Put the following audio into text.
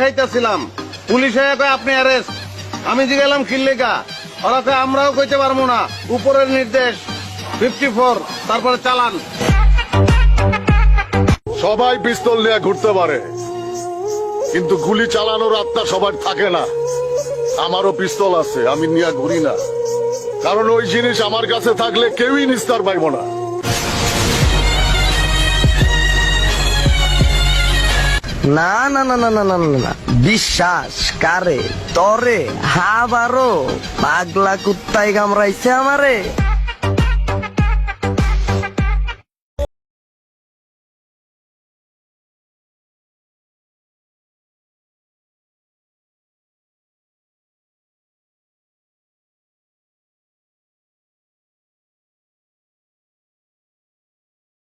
খাইতেছিলাম। Police কয়, আপনি arrest আমি জিগেলাম খিল্লিকা ওরা কয়, আমরাও কইতে পারব না। উপরের নির্দেশ ফিফটি ফোর তারপরে চালান। সবাই পিস্তল নিয়ে ঘুরতে পারে। কিন্তু গুলি চালানোর আত্মা সবার থাকে না। আমারও পিস্তল আছে, আমি নিয়ে ঘুরি না। কারণ ওই জিনিস আমার কাছে থাকলে কেউই নিস্তার পাইব না। না না না না না না না না। বিশ্বাস, কারে, তরে হা বারো পাগলা কুত্তায় কামড়াইছে আমারে।